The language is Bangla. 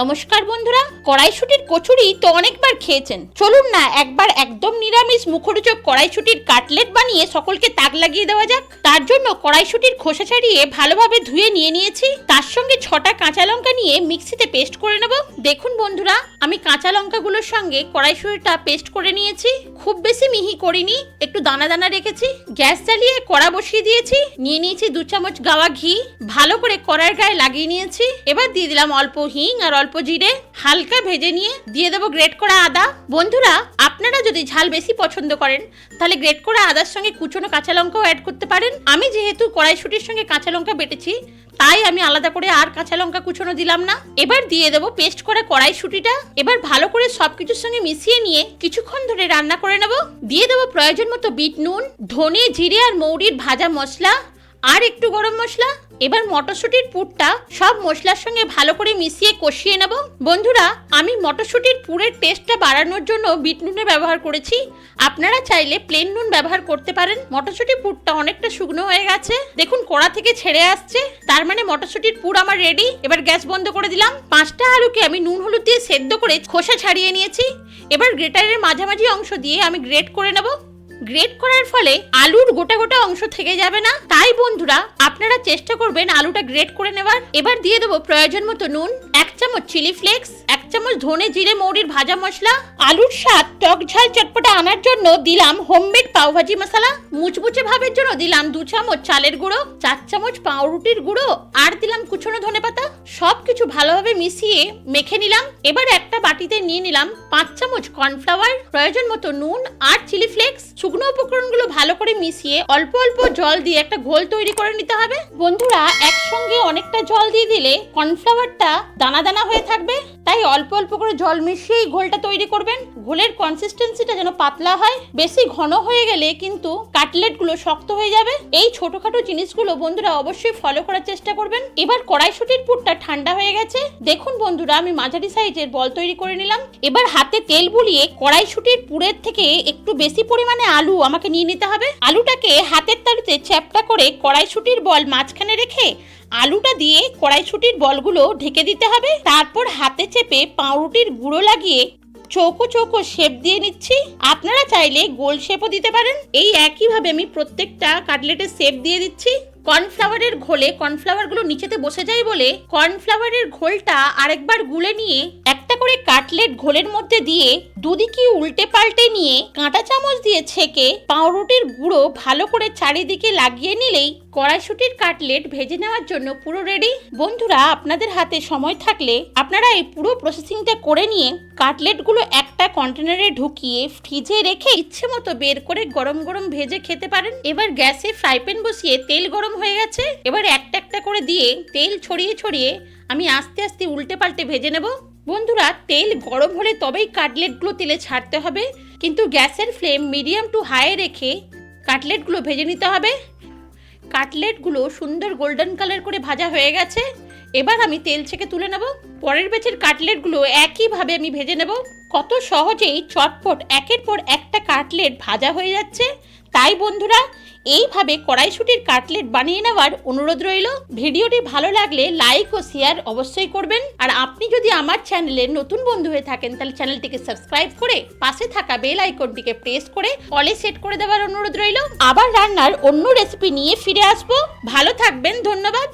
নমস্কার বন্ধুরা, কড়াইশুটির কচুরি তো অনেকবার খেয়েছেন। চলুন না, একবার একদম নিরামিষ মুখরোচক কড়াইশুটির কাটলেট বানিয়ে সকলকে তাক লাগিয়ে দেওয়া যাক। তার জন্য কড়াইশুটির খোসা ছাড়িয়ে ভালোভাবে ধুয়ে নিয়ে নিয়েছি। তার সঙ্গে ছটা কাঁচা লঙ্কা নিয়ে মিক্সিতে পেস্ট করে নেব। দেখুন বন্ধুরা, আমি কাঁচা লঙ্কাগুলোর সঙ্গে কড়াইশুটিটা পেস্ট করে নিয়েছি। খুব বেশি মিহি করিনি, একটু দানা দানা রেখেছি। গ্যাস জ্বালিয়ে কড়া বসিয়ে দিয়েছি। নিয়ে নিয়েছি দু চামচ গাওয়া ঘি। ভালো করে কড়ার গায়ে লাগিয়ে নিয়েছি। এবার দিয়ে দিলাম অল্প হিং আর অল্প জিরে হালকা ভেজে নিয়ে দিয়ে দেবো গ্রেট করা আদা। বন্ধুরা, আপনারা যদি ঝাল বেশি পছন্দ করেন, তাহলে গ্রেট করা আদার সঙ্গে কুচনো কাঁচা লঙ্কাও অ্যাড করতে পারেন। আমি যেহেতু কড়াইশুটির সঙ্গে কাঁচা লঙ্কা বেটেছি, তাই আমি আলাদা করে আর কাঁচা লঙ্কা কুচনো দিলাম না। এবার দিয়ে দেবো পেস্ট করা কড়াইশুটিটা। এবার ভালো করে সবকিছুর সঙ্গে মিশিয়ে নিয়ে কিছুক্ষণ ধরে রান্না করে নেব। দিয়ে দেবো প্রয়োজন মতো বিট নুন, ধনে, জিরে আর মৌরির ভাজা মশলা, আর একটু গরম মশলা। এবার মটরশুটির পুরটা সব মশলার সঙ্গে ভালো করে মিশিয়ে কষিয়ে নেব। বন্ধুরা, আমি মটরশুটির পুরের টেস্টটা বাড়ানোর জন্য বিট নুনের ব্যবহার করেছি। আপনারা চাইলে প্লেন নুন ব্যবহার করতে পারেন। মটরশুটির পুরটা অনেকটা শুকনো হয়ে গেছে। দেখুন, কড়া থেকে ছেড়ে আসছে। তার মানে মটরশুটির পুর আমার রেডি এবার গ্যাস বন্ধ করে দিলাম। পাঁচটা আলুকে আমি নুন হলুদ দিয়ে সেদ্ধ করে খোসা ছাড়িয়ে নিয়েছি। এবার গ্রেটারের মাঝামাঝি অংশ দিয়ে আমি গ্রেট করে নেব। গ্রেট করার ফলে আলুর গোটা গোটা অংশ থেকে যাবে না। তাই বন্ধুরা, আপনারা চেষ্টা করবেন আলুটা গ্রেট করে নেবার এবার দিয়ে দেবো প্রয়োজন মতো নুন, এক চামচ চিলি ফ্লেক্স এক চামচ ধনে জিরে মৌরির ভাজা মশলা। আলুর স্বাদ, টক ঝাল চটপটা আনার জন্য দিলাম হোমমেড পাওভাজি মশলা। মুচমুচে ভাবের জন্য দিলাম দু চামচ চালের গুঁড়ো, চার চামচ পাউরুটির গুঁড়ো, আর দিলাম কুচনো ধনে পাতা। সব কিছু ভালোভাবে মিশিয়ে মেখে নিলাম। এবার একটা বাটিতে নিয়ে নিলাম পাঁচ চামচ কর্নফ্লাওয়ার প্রয়োজন মতো নুন আর চিলি ফ্লেক্স ভালো করে মিশিয়ে অল্প অল্প জল দিয়ে একটা ঘোল তৈরি করে নিতে হবে। বন্ধুরা, একসঙ্গে অনেকটা জল দিয়ে দিলে কর্নফ্লাওয়ারটা দানা দানা হয়ে থাকবে। তাই অল্প অল্প করে জল মিশিয়ে এই ঘোলটা তৈরি করবেন। ঘোলের কনসিস্টেন্সিটা যেন পাতলা হয়, বেশি ঘন হয়ে গেলে কিন্তু কাটলেটগুলো শক্ত হয়ে যাবে। এই ছোটখাটো জিনিসগুলো বন্ধুরা অবশ্যই ফলো করার চেষ্টা করবেন। এবার কড়াইশুটির পুরটা ঠান্ডা হয়ে গেছে। দেখুন বন্ধুরা, আমি মাঝারি সাইজের বল তৈরি করে নিলাম। এবার হাতে তেল বুলিয়ে কড়াইশুটির পুরের থেকে একটু বেশি পরিমাণে আলু আমাকে নিয়ে নিতে হবে। আলুটাকে হাতের তালুতে চ্যাপটা করে কড়াইশুটির বল মাঝখানে রেখে আলুটা দিয়ে কড়াইশুটির বলগুলো ঢেকে দিতে হবে। তারপর হাতে চেপে পাউরুটির গুঁড়ো লাগিয়ে চৌকো চৌকো শেপ দিয়ে নিচ্ছি। আপনারা চাইলে গোল শেপও দিতে পারেন। এই একইভাবে আমি প্রত্যেকটা কাটলেটের শেপ দিয়ে দিচ্ছি। কর্নফ্লাওয়ারের ঘোলে কর্নফ্লাওয়ারগুলো নিচেতে বসে যায় বলে কর্নফ্লাওয়ারের ঘোলটা আরেকবার গুলে নিয়ে একটা করে কাটলেট ঘোলের মধ্যে দিয়ে দুদিকে উল্টে পাল্টে নিয়ে কাঁটা চামচ দিয়ে ছেঁকে পাউরুটির গুঁড়ো ভালো করে চারিদিকে লাগিয়ে নিলেই কড়াইশুটির কাটলেট ভেজে নেওয়ার জন্য পুরো রেডি বন্ধুরা, আপনাদের হাতে সময় থাকলে আপনারা এই পুরো প্রসেসিংটা করে নিয়ে কাটলেটগুলো একটা কন্টেনারে ঢুকিয়ে ফ্রিজে রেখে ইচ্ছে মতো বের করে গরম গরম ভেজে খেতে পারেন। এবার গ্যাসে ফ্রাই প্যান বসিয়ে তেল গরম হয়ে গেছে। এবার একটা একটা করে দিয়ে তেল ছড়িয়ে ছড়িয়ে আমি আস্তে আস্তে উল্টে পাল্টে ভেজে নেব। বন্ধুরা, তেল গরম হলে তবেই কাটলেটগুলো তেলে ছাড়তে হবে। কিন্তু গ্যাসের ফ্লেম মিডিয়াম টু হাই রেখে কাটলেটগুলো ভেজে নিতে হবে। কাটলেটগুলো সুন্দর গোল্ডেন কালার করে ভাজা হয়ে গেছে। এবার আমি তেল ছেঁকে তুলে নেব। পরের ব্যাচের কাটলেটগুলো একইভাবে আমি ভেজে নেব। কত সহজেই চটপট একের পর একটা কাটলেট ভাজা হয়ে যাচ্ছে। তাই বন্ধুরা, এইভাবে কড়াইশুটির কাটলেট বানিয়ে নেওয়ার অনুরোধ রইল। ভিডিওটি ভালো লাগলে লাইক ও শেয়ার অবশ্যই করবেন। আর আপনি যদি আমার চ্যানেলের নতুন বন্ধু হয়ে থাকেন, তাহলে চ্যানেলটিকে সাবস্ক্রাইব করে পাশে থাকা বেল আইকনটিকে প্রেস করে অলে সেট করে দেওয়ার অনুরোধ রইল। আবার রান্নার অন্য রেসিপি নিয়ে ফিরে আসব। ভালো থাকবেন, ধন্যবাদ।